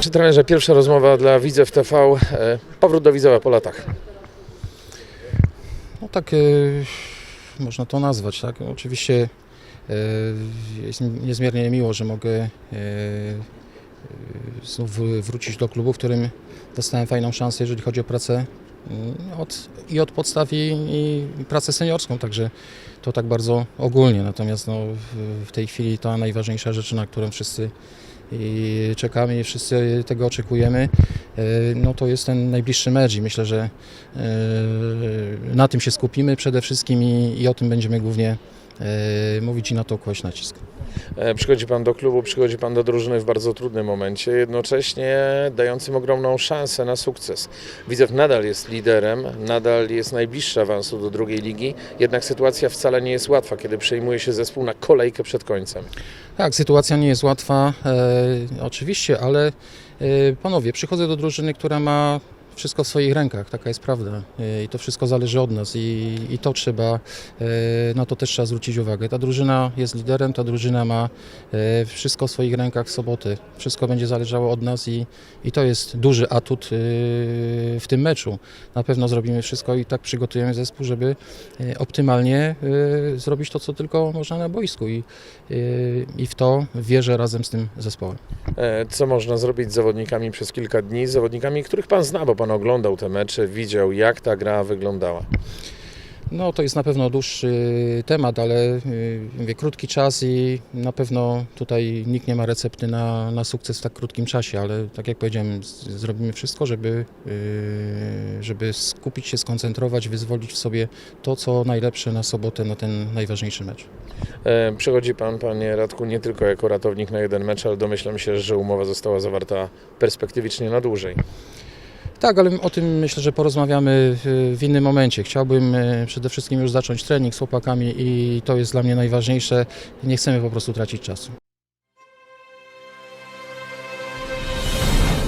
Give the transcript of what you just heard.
Czy trenerze, pierwsza rozmowa dla Widzew TV, e, powrót do Widzewa po latach. No tak e, można to nazwać, tak? Oczywiście e, jest mi niezmiernie miło, że mogę znów wr- wrócić do klubu, w którym dostałem fajną szansę, jeżeli chodzi o pracę mm, od, i od podstaw i, i pracę seniorską, także to tak bardzo ogólnie. Natomiast no, w tej chwili ta najważniejsza rzecz, na którą wszyscy i czekamy i wszyscy tego oczekujemy, e, no to jest ten najbliższy mecz i myślę, że e, na tym się skupimy przede wszystkim i, i o tym będziemy głównie e, mówić i na to kłaść nacisk. E, Przychodzi Pan do klubu, przychodzi Pan do drużyny w bardzo trudnym momencie, jednocześnie dającym ogromną szansę na sukces. Widzew nadal jest liderem, nadal jest najbliższy awansu do drugiej ligi, jednak sytuacja wcale nie jest łatwa, kiedy przejmuje się zespół na kolejkę przed końcem. Tak, sytuacja nie jest łatwa, e, oczywiście, ale e, panowie, przychodzę do drużyny, która ma wszystko w swoich rękach, taka jest prawda e, i to wszystko zależy od nas i, i to trzeba, e, na to też trzeba zwrócić uwagę. Ta drużyna jest liderem, ta drużyna ma e, wszystko w swoich rękach w soboty, wszystko będzie zależało od nas i, i to jest duży atut w tym meczu. Na pewno zrobimy wszystko i tak przygotujemy zespół, żeby optymalnie zrobić to, co tylko można na boisku i, i w to wierzę razem z tym zespołem. Co można zrobić z zawodnikami przez kilka dni, z zawodnikami, których Pan zna, bo Pan oglądał te mecze, widział jak ta gra wyglądała. No to jest na pewno dłuższy temat, ale y, mówię, krótki czas i na pewno tutaj nikt nie ma recepty na, na sukces w tak krótkim czasie, ale tak jak powiedziałem, z, zrobimy wszystko, żeby, y, żeby skupić się, skoncentrować, wyzwolić w sobie to, co najlepsze na sobotę, na ten najważniejszy mecz. E, Przychodzi Pan, Panie Radku, nie tylko jako ratownik na jeden mecz, ale domyślam się, że umowa została zawarta perspektywicznie na dłużej. Tak, ale o tym myślę, że porozmawiamy w- innym momencie. Chciałbym y, przede wszystkim już zacząć trening z chłopakami i to jest dla mnie najważniejsze. Nie chcemy po prostu tracić czasu.